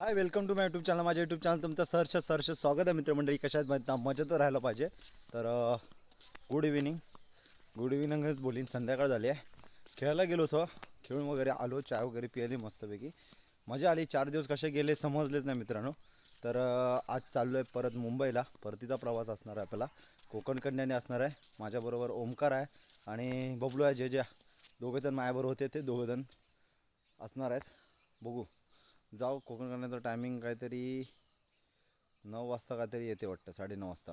Hi welcome to my YouTube channel माझ्या YouTube channel तुमचं सहर्ष सहर्ष स्वागत आहे मित्रमंडळी. कशात मजा मजेत राहायला पाहिजे. तर गुड इव्हिनिंग गुड इव्हिनिंगच बोलीन. संध्याकाळ झाली आहे. खेळायला गेलो होतो. खेळून वगैरे आलो. चाय वगैरे पियाली मस्तपैकी. मजा आली. चार दिवस कसे गेले समजलेच नाही मित्रांनो. तर आज चाललो आहे परत मुंबईला. परतीचा प्रवास असणार आहे आपला. कोकण कन्याने असणार आहे. माझ्याबरोबर ओमकार आहे आणि बबलू आहे जे ज्या दोघेजण माझ्याबरोबर होते ते दोघेजण असणार आहेत. बघू. जाऊ कोकण करण्याचं टायमिंग काहीतरी नऊ वाजता काहीतरी येते वाटतं साडेनऊ वाजता.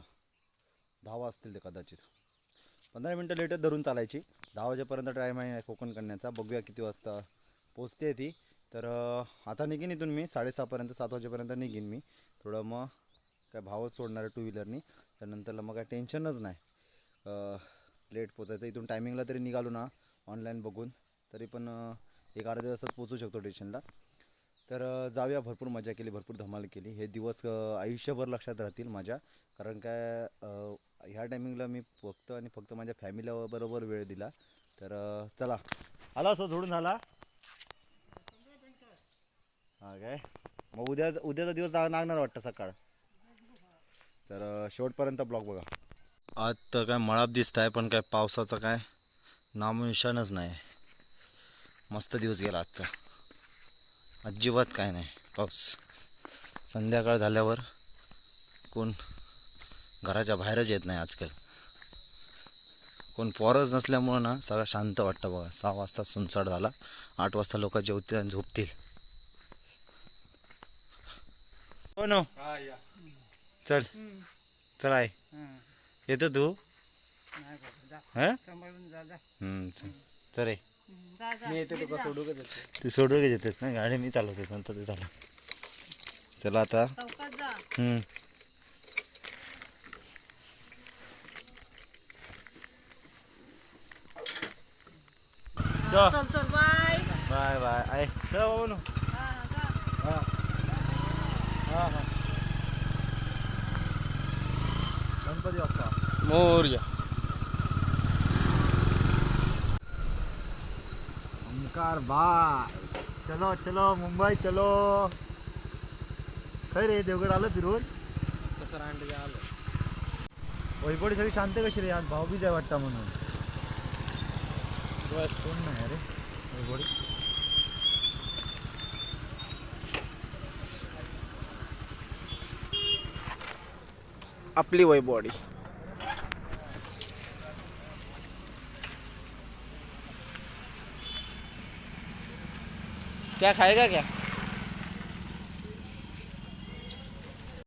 दहा वाजतील ते कदाचित. पंधरा मिनटं लेटच धरून चालायची. दहा वाजेपर्यंत टाईम आहे कोकण करण्याचा. बघूया किती वाजता पोचते ती. तर आता निघीन इथून मी. साडेसहापर्यंत सात वाजेपर्यंत निघीन मी. थोडं मग काय भावच सोडणार आहे टू व्हीलरनी त्यानंतरला मग काय टेन्शनच नाही. लेट पोचायचं. इथून टायमिंगला तरी निघालो ना. ऑनलाईन बघून. तरी पण एक अर्ध्या तासात पोचू शकतो स्टेशनला तर जाऊया. भरपूर मजा केली भरपूर धमाल केली. हे दिवस आयुष्यभर लक्षात राहतील माझ्या. कारण काय ह्या टायमिंगला मी फक्त आणि फक्त माझ्या फॅमिलीबरोबर वेळ दिला. तर चला. आला असं जोडून झाला? हा काय? मग उद्या उद्याचा दिवस लागणार वाटतं सकाळ. तर शेवटपर्यंत ब्लॉग बघा. आज तर काय मळाप दिसत आहे पण काय पावसाचं काय नामनिशाणच नाही. मस्त दिवस गेला आजचा. अजिबात काय नाही. पाऊस. संध्याकाळ झाल्यावर कोण घराच्या बाहेरच येत नाही आजकाल. कोण पोरच नसल्यामुळं ना सगळं शांत वाटतं बघा. सहा वाजता सुनसाड झाला. आठ वाजता लोक जेवतील आणि झोपतील. हो नो चल. चल आहे येतो तू. हं? चल. चल रे. मी येते तुका सोडू का त्याचे तू सोडून घेतेस ना गाडी मी चालवते नंतर ते झालं. चला आता. चौकात जा. हम्म. चल चल चल बाय. Bye bye. आहे चल बाबा नो हा, जा. हा. हा हा. गणपती बाप्पा. मोर्या. ओंकार बाय. चलो चलो मुंबई चलो. खै रे देवगड आलं फिरून? तसं रांडे आलं. वैपडी सगळी शांत कशी रे? आज भाऊ बीज आहे वाटतं म्हणून. बस. कोण नाही रे? वैपडी आपली वय क्या खाएगा क्या?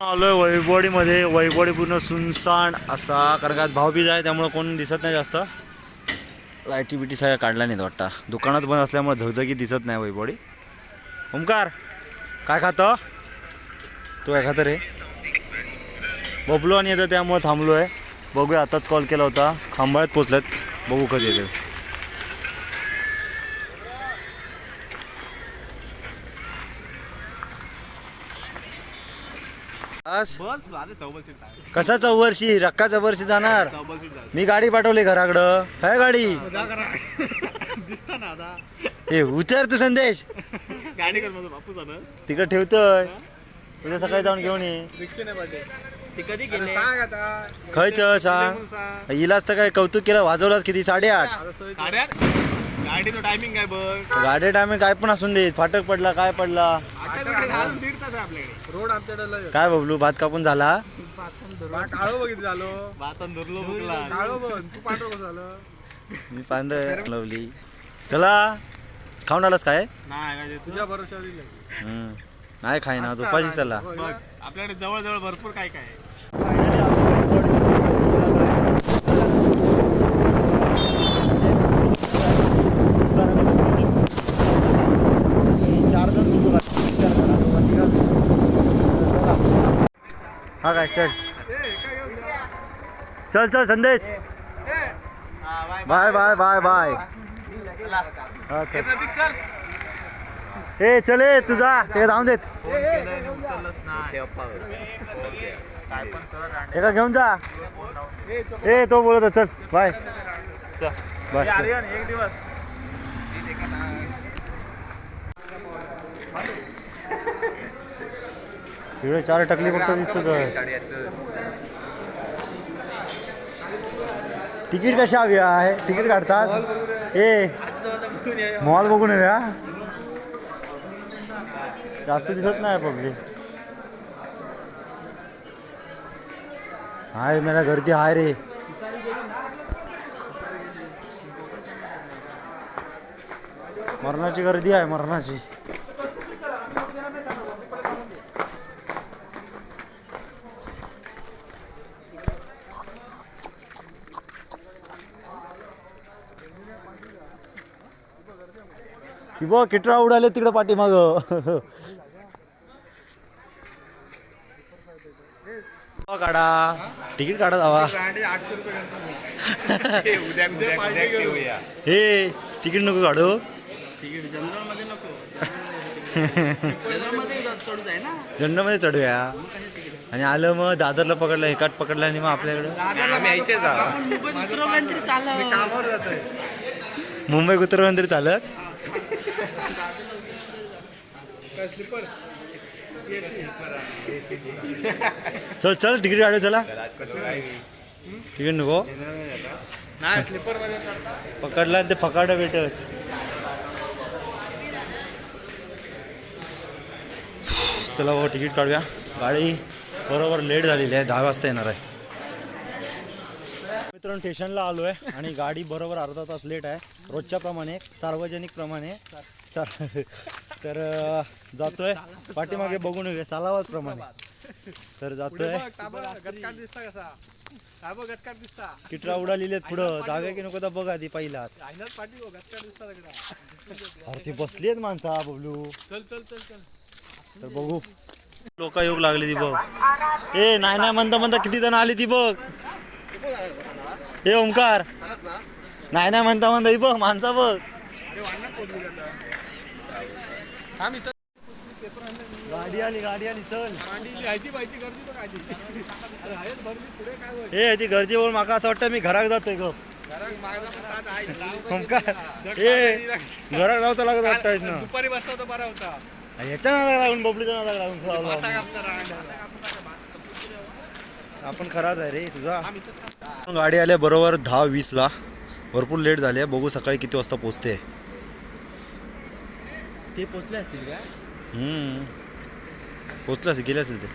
आलोय वैभवडीमध्ये वैभवडी पूर्ण सुनसान असा कारण का आहे त्यामुळे कोण दिसत नाही जास्त. लाईटी बिटी सगळ्या काढल्या नाहीत वाटतं. दुकानात बंद असल्यामुळे झगझगी दिसत नाही वैभवडी ओमकार काय खातं? तू काय खातं रे? बबलो आणि येतं त्यामुळे थांबलो आहे बघूया आताच कॉल केला होता. खांबाळ्यात पोचल्यात बघू कधी येते बस. आहे. कसा चौवर्षी रक्का चौवर्षी जाणार. मी गाडी पाठवली घराकडं. काय गाडी? दिसता ना आता. ए उतर तू संदेश. गाडी कर माझं बापू झालं तिकडे ठेवतोय. उद्या सकाळी जाऊन घेऊन ये. रिक्षा नाही पाहिजे. ते कधी गेले? सांग आता. खयच सांग? इलाच तर काय कौतुक केलं वाजवलाच किती? साडेआठ. गाड्या गाडीचं टायमिंग काय बघ. गाडी टायमिंग काय पण असून दे फाटक पडला काय पडला? रोड आमच्याकडे काय बबलू भात कापून झाला? काळो बघितलं झालो. बातन धरलो बघला काळो बघ तू पाठव कसं झालं. मी पांद लावली. चला खाऊन आलास काय? नाही तुझ्या भरोशा हम्म. नाही खाय ना उपाशी चला बघ आपल्याकडे जवळ जवळ भरपूर काय काय आहे चार जण सुटू हा काय चल. चल चल Sandesh. Bye bye bye bye. ए चल तुझा ते जाऊन देत. एका घेऊन जा. ए तो बोलत चल. बाय. बाय. एक दिवस. इकडे चार टकली फक्त दिसत आहे. तिकीट कशा हवी आहे? तिकीट काढतास? ए मॉल बघून येऊया. जास्त दिसत नाही पब्लिक हाय मला गर्दी हाय रे. मरणाची गर्दी आहे मरणाची. ती बघ किटरा उडाले तिकडे पाठीमाग. काढा. तिकीट काढा जावा. हे तिकीट नको काढू तिकीट जनरलमध्ये नको जनरलमध्ये चढू जाय ना झंडामध्ये चढूया. आणि आलं मग दादरला पकडलं एकाट पकडलं आणि मग आपल्याकडं. आम्ही यायचे जा कामावर जातोय. मुंबई उतरवलं तरी चालत? काय स्लीपर चल चल तिकीट काढू चला. तिकीट नको. नाही स्लीपरमध्ये पकडला ते पकड भेटत चला बाबा तिकीट काढूया. गाडी बरोबर लेट झालेली आहे दहा वाजता येणार आहे. मित्रांनो स्टेशनला आलो आहे आणि गाडी बरोबर अर्धा तास लेट आहे. रोजच्या प्रमाणे सार्वजनिक प्रमाणे सर तर अं, जातोय. पाठीमागे बघून येऊया सालावाद प्रमाणे तर जातोय. गटकाट दिसता कसा? हा बघ गटकाट दिसता. किटरा उडालेली आहेत पुढं जागा की नको तर बघा ती पहिला. पाठी दिसता अरे ती बसली आहेत माणसा बबलू. चल चल चल चल. तर बघू. लोक योग लागली ती बघ. ए नाही नाही म्हणता म्हणता किती जण आली ती बघ. ए ओंकार. नाही नाही म्हणता म्हणता बघ माणसा बघ. गाडी आली गाडी आली चल हे ए ती गर्दी बोल माका असं वाटतं मी घरात जातोय ग ए घरात जाऊ लागत वाटतं ना. दुपारी बसता तर बरा होता नादाला लागून बबलीच्या नादाला लागून आपण. आपण खराच आहे रे तुझा. गाडी आल्या बरोबर दहा वीसला. भरपूर लेट झाली आहे. बघू सकाळी किती वाजता पोचते. ते पोचले असतील का? हम्म. पोचले असेल गेले असेल ते.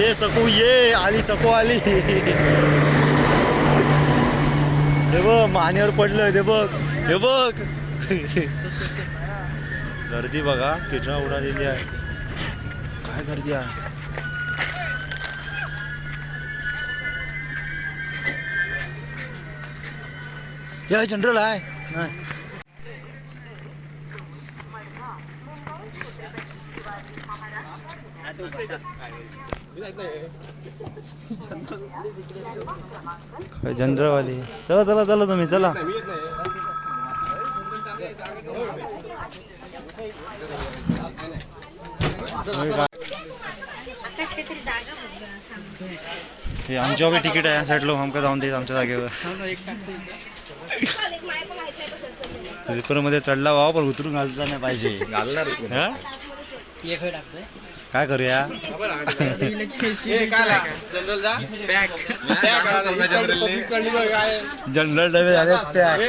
ये सकू ये आली सकू आली. हे बघ मानेवर पडलं हे बघ हे बघ. गर्दी बघा किटरा उडालेली आहे. काय गर्दी आहे? या जनरल आहे. नाही काय जनरलवाली? चला चला चला तुम्ही चला. हे आमच्या बी तिकीट आहे या साईडला आमका जाऊन देत आमच्या जागेवर. स्लीपरमध्ये चढला व्हा पण उतरून घालता नाही पाहिजे. घालणार काय करूया? जनरल डबे झाले पॅक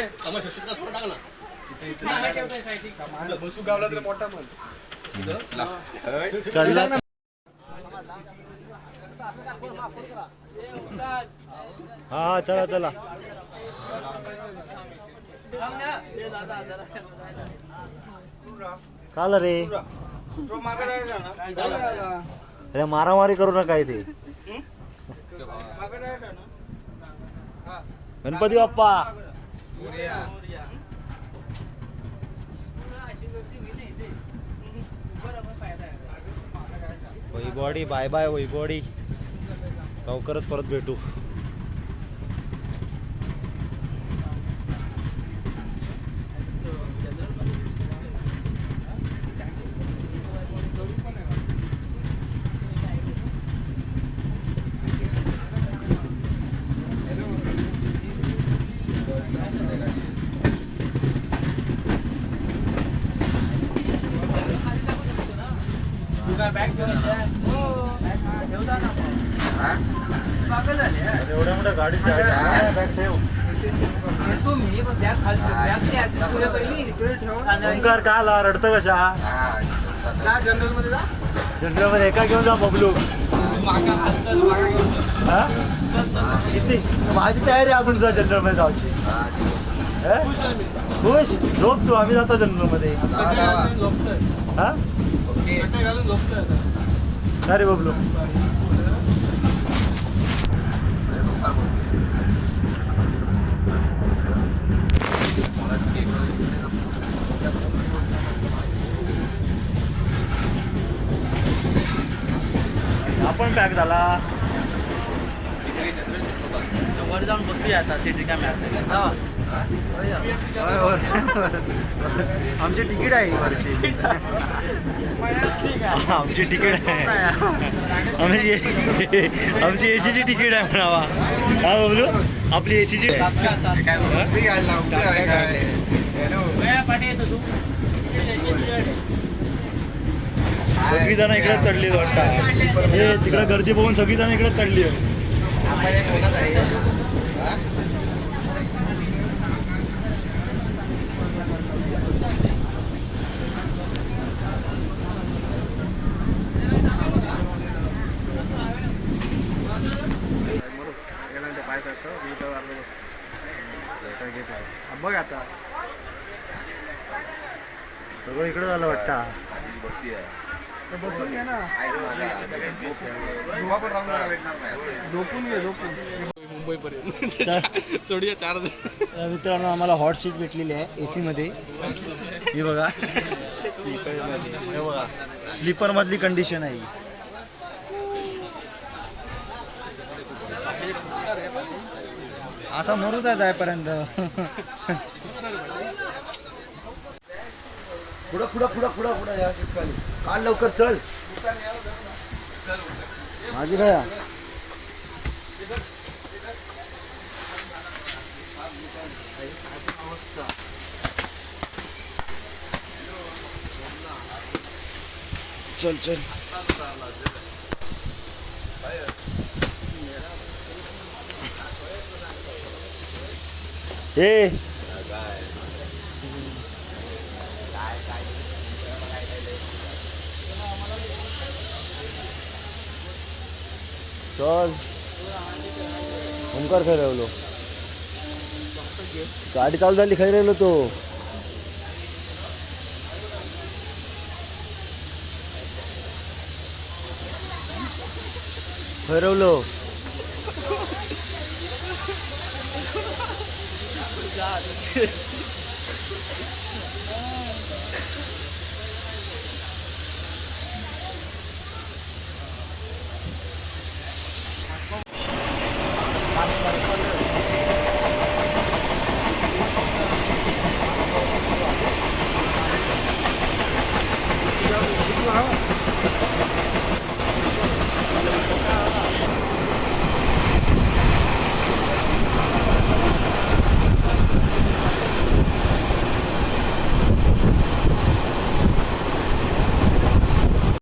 बसू गावला तर मोठा म्हण चढला. हा चला चला. काल रे. अरे मारामारी करू नका इथे. Ganpati Bappa. Everybody bye bye everybody लवकरच परत भेटू. एवढ्या मोठ्या गाडीत जायचं. बॅग ठेव. ओंकार का आला? रडतं कशा? जनरलमध्ये एका घेऊन जा बबलू. हा? किती? माझी तयारी अजून जा जनरलमध्ये जायची हे? खुश झोप तू आम्ही जातो जनरलमध्ये हा? अरे बबलू. आपण पॅक झाला. वर जाऊन बसूया आता ते रिकामे आमची तिकीट आहे वरची. आमची तिकीट आहे. आमची आमची एसीची तिकीट आहे म्हणावा. काय बोलू आपली एसीची सगळी जण इकडे चढली वाटतं. हे तिकडे गर्दी बघून सगळी जण इकडे चढली बघ आता. सगळं इकडे झालं वाटतं. बसून घे ना. झोपून घे झोपून. मुंबईपर्यंत. चढूया चार तर मित्रांनो आम्हाला हॉट सीट भेटलेली आहे ए सीमध्ये ही बघा. हे बघा. स्लीपर मधली कंडिशन आहे असा मरूचा आहे जायपर्यंत पुढं पुढं पुढं पुढं पुढं या शिकाली काढ लवकर चल. माझी काय चल चल. ए. चल. ओंकार खाय राहिलो गाडी चालू झाली खाई राहिलो तो. god, this is